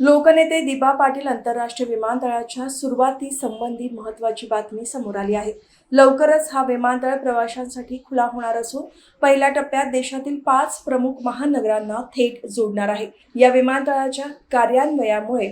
लोकनेते दिबा पाटील आंतरराष्ट्रीय विमानतळाच्या सुरुवाती संबंधी महत्वाची बातमी समोर आली आहे. लवकरच हा विमानतळ प्रवाशांसाठी खुला होणार असून पहिल्या टप्प्यात देशातील पाच प्रमुख महानगरांना थेट जोडणार आहे. या विमानतळाच्या कार्यान्वयामुळे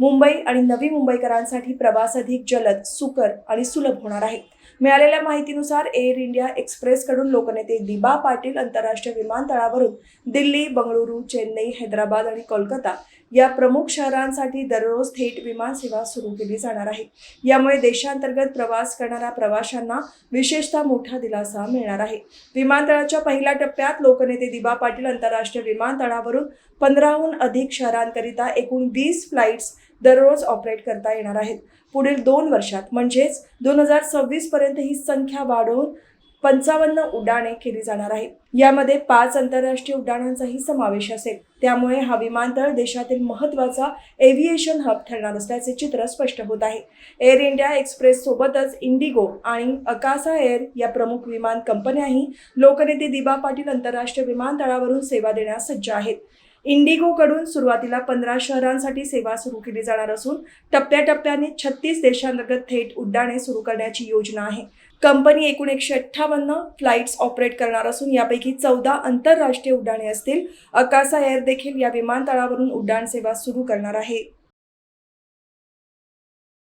मुंबई आणि नवी मुंबईकरांसाठी प्रवास अधिक जलद सुकर आणि सुलभ होणार आहे. मिळालेल्या माहितीनुसार एअर इंडिया एक्सप्रेसकडून लोकनेते दिबा पाटील आंतरराष्ट्रीय विमानतळावरून दिल्ली बंगळुरू चेन्नई हैदराबाद आणि कोलकाता या प्रमुख शहरांसाठी दररोज थेट विमान सेवा सुरू केली जाणार आहे. यामुळे देशांतर्गत प्रवास करणाऱ्या प्रवाशांना विशेषतः मोठा दिलासा मिळणार आहे. विमानतळाच्या पहिल्या टप्प्यात लोकनेते दिबा पाटील आंतरराष्ट्रीय विमानतळावरून पंधराहून अधिक शहरांकरिता एकूण वीस फ्लाईट्स दररोज ऑपरेट करता येणार आहेत. पुढील दोन वर्षात म्हणजेच दोन हजार सव्वीसपर्यंत ही संख्या वाढवून पंचावन्न उड्डाणे केली जाणार आहेत. यामध्ये पाच आंतरराष्ट्रीय उड्डाणांचाही समावेश असेल. त्यामुळे हा विमानतळ देशातील महत्त्वाचा एव्हिएशन हब ठरणार असल्याचे चित्र स्पष्ट होत आहे. एअर इंडिया एक्सप्रेस सोबतच इंडिगो आणि अकासा एअर या प्रमुख विमान कंपन्याही लोकनेते दिबा पाटील आंतरराष्ट्रीय विमानतळावरून सेवा देण्यास सज्ज आहेत. इंडिगोकडून सुरुवातीला पंधरा शहरांसाठी सेवा सुरू केली जाणार असून टप्प्याटप्प्याने छत्तीस देशांतर्गत थेट उड्डाणे सुरू करण्याची योजना आहे. कंपनी एकूण एकशे अठ्ठावन्न फ्लाईट्स ऑपरेट करणार असून यापैकी चौदा आंतरराष्ट्रीय उड्डाणे असतील. अकासा एअर देखील या विमानतळावरून उड्डाण सेवा सुरू करणार आहे.